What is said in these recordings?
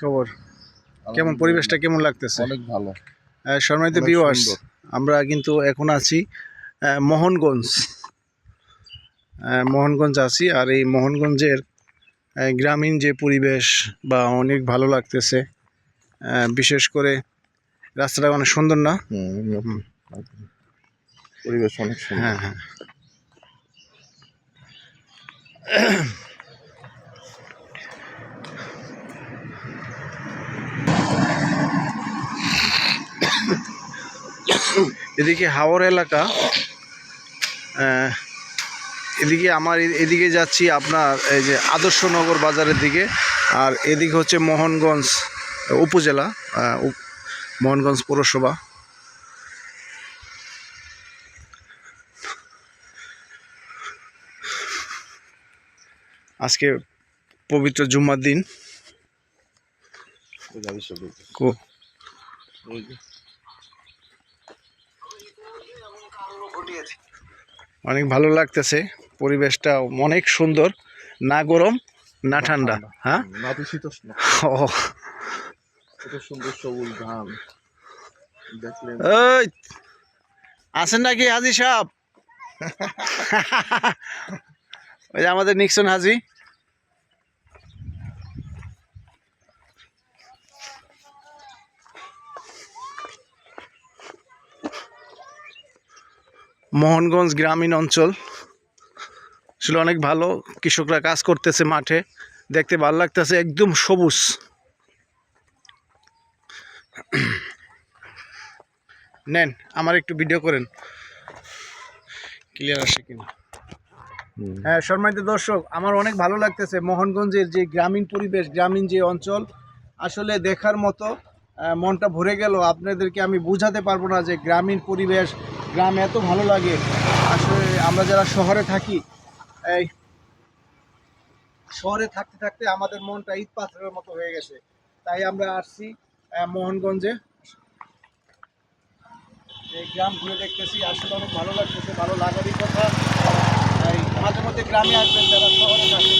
খবর? কেমন পরিবেশটা কেমন লাগতেছে? অনেক ভালো। সম্মানিত ভিউয়ার্স। আমরা কিন্তু এখন আছি মোহনগঞ্জ। মোহনগঞ্জ আছি আর এই মোহনগঞ্জের গ্রামীণ যে পরিবেশ বা অনেক ভালো লাগতেছে বিশেষ করে রাস্তাটা অনেক সুন্দর না? পরিবেশ অনেক হ্যাঁ হ্যাঁ। এদিকে হাওর এলাকা এদিকে আমার এদিকে যাচ্ছি আপনার এই যে আদর্শনগর বাজারের দিকে আর এদিকে হচ্ছে মোহনগঞ্জ উপজেলা উপ- মোহনগঞ্জ পৌরসভা আজকে পবিত্র জুম্মার দিন। কো অনেক ভালো লাগতেছে। পরিবেশটা অনেক সুন্দর। না গরম না ঠান্ডা। হ্যাঁ? নাতিশীতোষ্ণ ও। সুন্দর সবুজ ধান। দেখলেন। আছেন নাকি হাজি সাহেব? ওই যে আমাদের নিক্সন হাজি। মোহনগঞ্জ গ্রামীণ অঞ্চল। আসলে অনেক ভালো কৃষকরা কাজ করতেছে মাঠে। দেখতে ভালো লাগতেছে একদম সবুজ। নেন আমার একটু ভিডিও করেন। ক্লিয়ার আসে কিনা। হ্যাঁ সম্মানিত দর্শক আমার অনেক ভালো লাগতেছে মোহনগঞ্জের যে গ্রামীণ পরিবেশ গ্রামীণ যে অঞ্চল আসলে দেখার মতো মনটা ভরে গেল। আপনাদেরকে আমি বোঝাতে পারব না যে গ্রামীণ পরিবেশ গ্রাম এত ভালো লাগে। আসলে আমরা যারা শহরে থাকি, এই শহরে থাকতে থাকতে আমাদের মনটা ঈদ পাথরের মতো হয়ে গেছে। তাই আমরা আসছি মোহনগঞ্জে। এই গ্রাম ঘুরে দেখতেছি, আসলে অনেক ভালো লাগতেছে, ভালো লাগারই কথা। মাঝে মধ্যে গ্রামে আসবেন যারা শহরে থাকে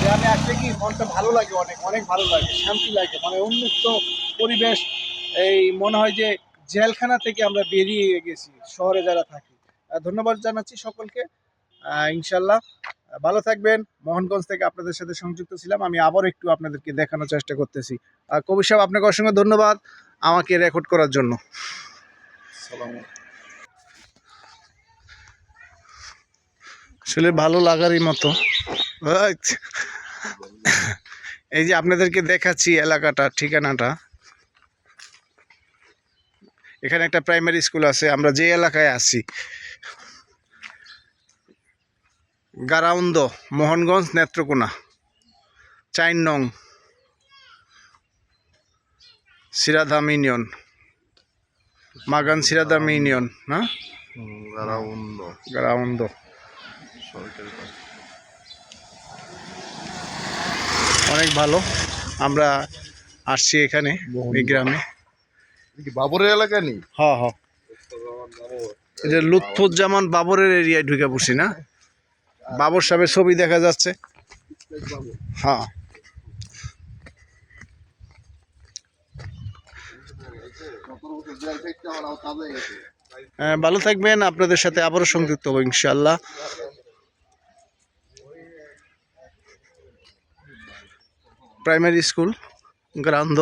গ্রামে আসলে কি, মনটা ভালো লাগে অনেক অনেক ভালো লাগে, শান্তি লাগে মানে উন্মুক্ত পরিবেশ। এই মনে হয় যে জেলখানা থেকে আমরা বেরিয়ে গেছি শহরে যারা থাকি। ধন্যবাদ জানাচ্ছি সকলকে। ইনশাল্লাহ ভালো থাকবেন। মোহনগঞ্জ থেকে আপনাদের সাথে সংযুক্ত ছিলাম। আমি আবার একটু আপনাদেরকে দেখানোর চেষ্টা করতেছি। আর কবির সাহেব আপনাকে অসংখ্য ধন্যবাদ আমাকে রেকর্ড করার জন্য। আসলে ভালো লাগারই মতো। এই যে আপনাদেরকে দেখাচ্ছি এলাকাটা ঠিকানাটা। এখানে একটা প্রাইমারি স্কুল আছে আমরা যে এলাকায় আছি। গারাউন্দ মোহনগঞ্জ নেত্রকোনা চার নং সিরাধাম ইউনিয়ন মাগান সিরাধাম ইউনিয়ন না? যারা গারাউন্দ। অনেক ভালো আমরা আসছি এখানে এই গ্রামে। বাবরের এলাকা নেই হ হ। এটা লুৎফুজ্জামান বাবরের এরিয়ায় ঢুকে পড়ছি না? বাবর সাহেবের ছবি দেখা যাচ্ছে। হ্যাঁ হ্যাঁ, ভালো থাকবেন। আপনাদের সাথে আবারও সংযুক্ত হব ইনশাল্লাহ প্রাইমারি স্কুল গ্রান্দ।